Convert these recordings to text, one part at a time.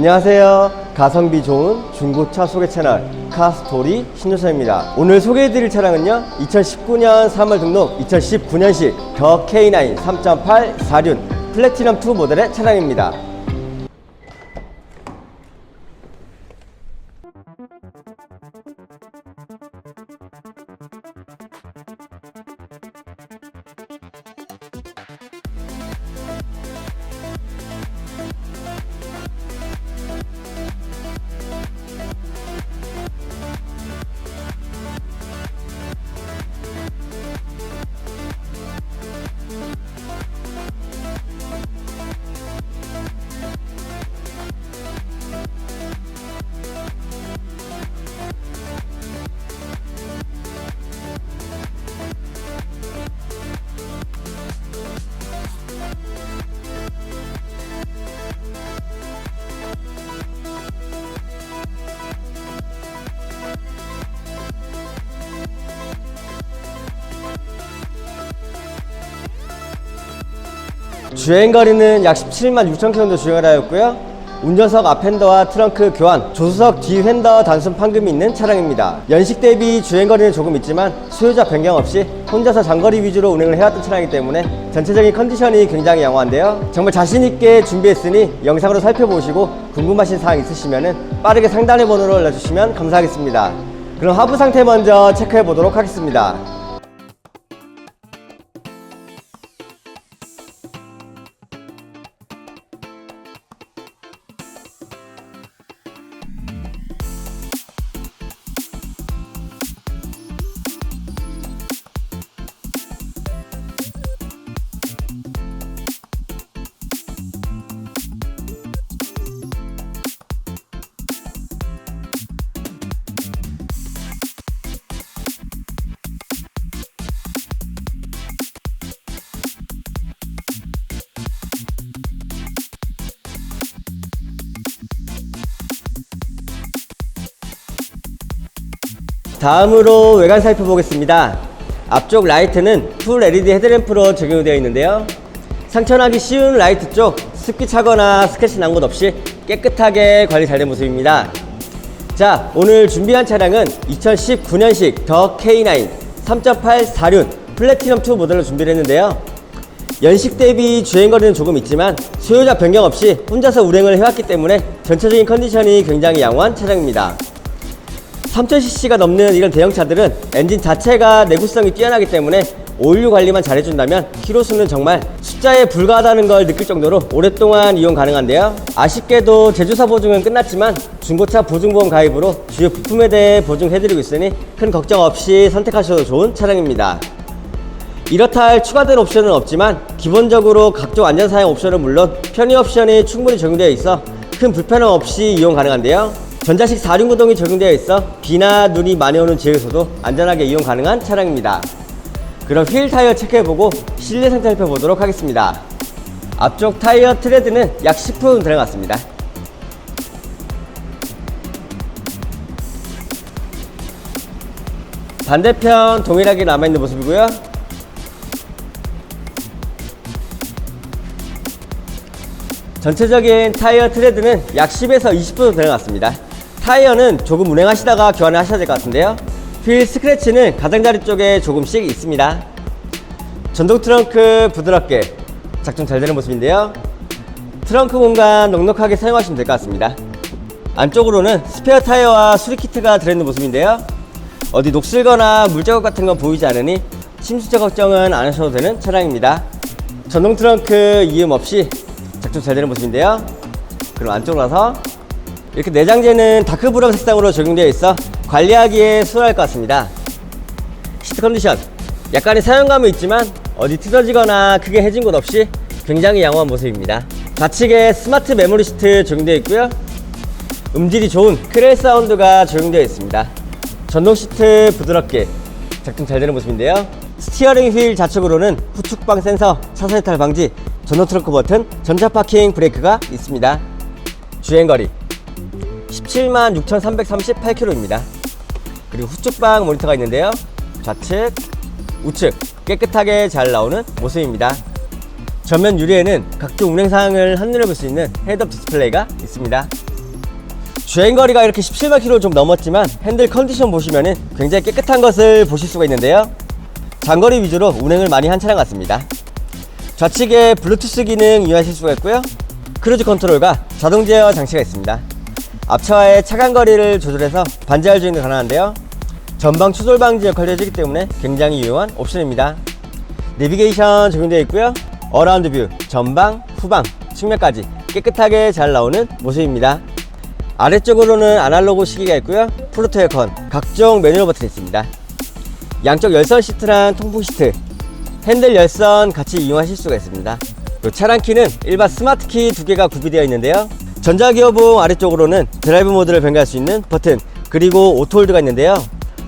안녕하세요. 가성비 좋은 중고차 소개 채널 카스토리 신유서입니다. 오늘 소개해드릴 차량은요. 2019년 3월 등록 2019년식 더 K9 3.8 4륜 플래티넘 2 모델의 차량입니다. 주행 거리는 약 17만 6천 킬로미터 주행을 하였고요. 운전석 앞핸더와 트렁크 교환, 조수석 뒤 휀더 단순 판금이 있는 차량입니다. 연식 대비 주행 거리는 조금 있지만 수요자 변경 없이 혼자서 장거리 위주로 운행을 해왔던 차량이기 때문에 전체적인 컨디션이 굉장히 양호한데요. 정말 자신 있게 준비했으니 영상으로 살펴보시고 궁금하신 사항 있으시면 빠르게 상단의 번호로 알려주시면 감사하겠습니다. 그럼 하부 상태 먼저 체크해 보도록 하겠습니다. 다음으로 외관 살펴보겠습니다. 앞쪽 라이트는 풀 LED 헤드램프로 적용되어 있는데요. 상처나기 쉬운 라이트 쪽 습기 차거나 스크래치 난 곳 없이 깨끗하게 관리 잘 된 모습입니다. 자, 오늘 준비한 차량은 2019년식 더 K9 3.8 4륜 플래티넘 2 모델로 준비를 했는데요. 연식 대비 주행거리는 조금 있지만 소유자 변경 없이 혼자서 운행을 해왔기 때문에 전체적인 컨디션이 굉장히 양호한 차량입니다. 3000cc가 넘는 이런 대형차들은 엔진 자체가 내구성이 뛰어나기 때문에 오일류 관리만 잘해준다면 키로수는 정말 숫자에 불과하다는 걸 느낄 정도로 오랫동안 이용 가능한데요. 아쉽게도 제조사 보증은 끝났지만 중고차 보증보험 가입으로 주요 부품에 대해 보증해드리고 있으니 큰 걱정 없이 선택하셔도 좋은 차량입니다. 이렇다 할 추가된 옵션은 없지만 기본적으로 각종 안전사양 옵션은 물론 편의 옵션이 충분히 적용되어 있어 큰 불편함 없이 이용 가능한데요. 전자식 4륜 구동이 적용되어 있어 비나 눈이 많이 오는 지역에서도 안전하게 이용 가능한 차량입니다. 그럼 휠 타이어 체크해보고 실내 상태 살펴보도록 하겠습니다. 앞쪽 타이어 트레드는 약 10분 들어갔습니다. 반대편 동일하게 남아있는 모습이고요. 전체적인 타이어 트레드는 약 10에서 20분 들어갔습니다. 타이어는 조금 운행하시다가 교환을 하셔야 될 것 같은데요. 휠 스크래치는 가장자리 쪽에 조금씩 있습니다. 전동 트렁크 부드럽게 작동 잘 되는 모습인데요. 트렁크 공간 넉넉하게 사용하시면 될 것 같습니다. 안쪽으로는 스페어 타이어와 수리 키트가 들어있는 모습인데요. 어디 녹슬거나 물자국 같은 건 보이지 않으니 침수자 걱정은 안 하셔도 되는 차량입니다. 전동 트렁크 이음 없이 작동 잘 되는 모습인데요. 그럼 안쪽으로 와서 이렇게 내장재는 다크 브라운 색상으로 적용되어 있어 관리하기에 수월할 것 같습니다. 시트 컨디션 약간의 사용감은 있지만 어디 틀어지거나 크게 해진 곳 없이 굉장히 양호한 모습입니다. 좌측에 스마트 메모리 시트 적용되어 있고요. 음질이 좋은 크레 사운드가 적용되어 있습니다. 전동 시트 부드럽게 작동 잘 되는 모습인데요. 스티어링 휠 좌측으로는 후측방 센서, 차선 이탈 방지, 전동 트렁크 버튼, 전자 파킹 브레이크가 있습니다. 주행거리 17만 6,338km입니다. 그리고 후측방 모니터가 있는데요. 좌측, 우측 깨끗하게 잘 나오는 모습입니다. 전면 유리에는 각종 운행 사항을 한눈에 볼 수 있는 헤드업 디스플레이가 있습니다. 주행 거리가 이렇게 17km 좀 넘었지만 핸들 컨디션 보시면은 굉장히 깨끗한 것을 보실 수가 있는데요. 장거리 위주로 운행을 많이 한 차량 같습니다. 좌측에 블루투스 기능 이용하실 수가 있고요. 크루즈 컨트롤과 자동 제어 장치가 있습니다. 앞차와의 차간 거리를 조절해서 반지할 주행도 가능한데요. 전방 추돌 방지 역할을 해주기 때문에 굉장히 유용한 옵션입니다. 내비게이션 적용되어 있고요. 어라운드 뷰, 전방, 후방, 측면까지 깨끗하게 잘 나오는 모습입니다. 아래쪽으로는 아날로그 시기가 있고요. 프로토 에어컨, 각종 매뉴얼 버튼이 있습니다. 양쪽 열선 시트랑 통풍 시트, 핸들 열선 같이 이용하실 수가 있습니다. 요 차량 키는 일반 스마트 키 두 개가 구비되어 있는데요. 전자기어봉 아래쪽으로는 드라이브 모드를 변경할 수 있는 버튼, 그리고 오토홀드가 있는데요.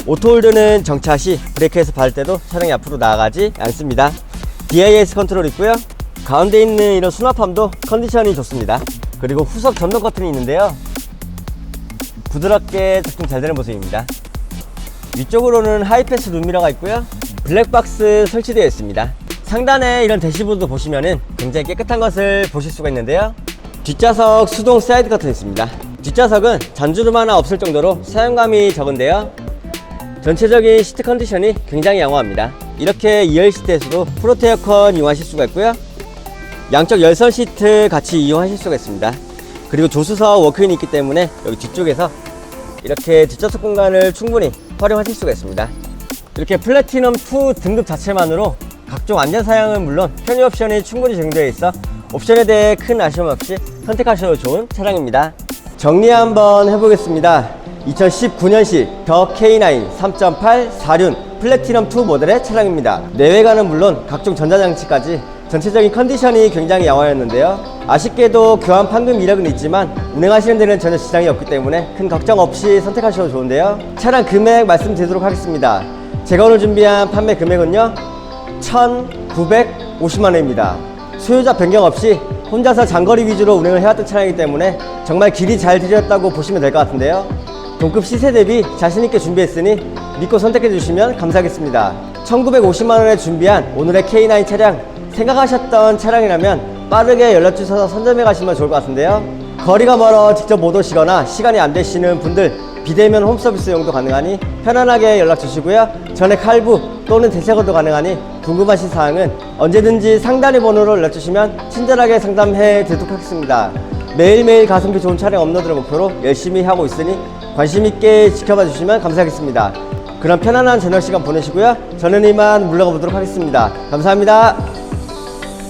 오토홀드는 정차 시 브레이크에서 밟을 때도 차량이 앞으로 나아가지 않습니다. DIS 컨트롤 있고요. 가운데 있는 이런 수납함도 컨디션이 좋습니다. 그리고 후석 전동 버튼이 있는데요. 부드럽게 작동 잘 되는 모습입니다. 위쪽으로는 하이패스 룸미러가 있고요. 블랙박스 설치되어 있습니다. 상단에 이런 대시보드 보시면은 굉장히 깨끗한 것을 보실 수가 있는데요. 뒷좌석 수동 사이드 커튼 있습니다. 뒷좌석은 잔주름 하나 없을 정도로 사용감이 적은데요. 전체적인 시트 컨디션이 굉장히 양호합니다. 이렇게 2열 시트에서도 프로테 에어컨 이용하실 수가 있고요. 양쪽 열선 시트 같이 이용하실 수가 있습니다. 그리고 조수석 워크인이 있기 때문에 여기 뒤쪽에서 이렇게 뒷좌석 공간을 충분히 활용하실 수가 있습니다. 이렇게 플래티넘 2 등급 자체만으로 각종 안전 사양은 물론 편의 옵션이 충분히 적용되어 있어 옵션에 대해 큰 아쉬움 없이 선택하셔도 좋은 차량입니다. 정리 한번 해보겠습니다. 2019년식 더 K9 3.8 4륜 플래티넘 2 모델의 차량입니다. 내외관은 물론 각종 전자장치까지 전체적인 컨디션이 굉장히 양호하였는데요. 아쉽게도 교환 판금 이력은 있지만 운행하시는 데는 전혀 지장이 없기 때문에 큰 걱정 없이 선택하셔도 좋은데요. 차량 금액 말씀드리도록 하겠습니다. 제가 오늘 준비한 판매 금액은요. 1,950만 원입니다. 소유자 변경 없이 혼자서 장거리 위주로 운행을 해왔던 차량이기 때문에 정말 길이 잘 들였다고 보시면 될 것 같은데요. 동급 시세 대비 자신있게 준비했으니 믿고 선택해 주시면 감사하겠습니다. 1950만 원에 준비한 오늘의 K9 차량 생각하셨던 차량이라면 빠르게 연락 주셔서 선점해 가시면 좋을 것 같은데요. 거리가 멀어 직접 못 오시거나 시간이 안 되시는 분들 비대면 홈서비스 이용도 가능하니 편안하게 연락 주시고요. 전액 할부 또는 대체거도 가능하니 궁금하신 사항은 언제든지 상단의 번호로 연락 주시면 친절하게 상담해 드리도록 하겠습니다. 매일매일 가성비 좋은 차량 업로드를 목표로 열심히 하고 있으니 관심 있게 지켜봐 주시면 감사하겠습니다. 그럼 편안한 저녁 시간 보내시고요. 저는 이만 물러가 보도록 하겠습니다. 감사합니다.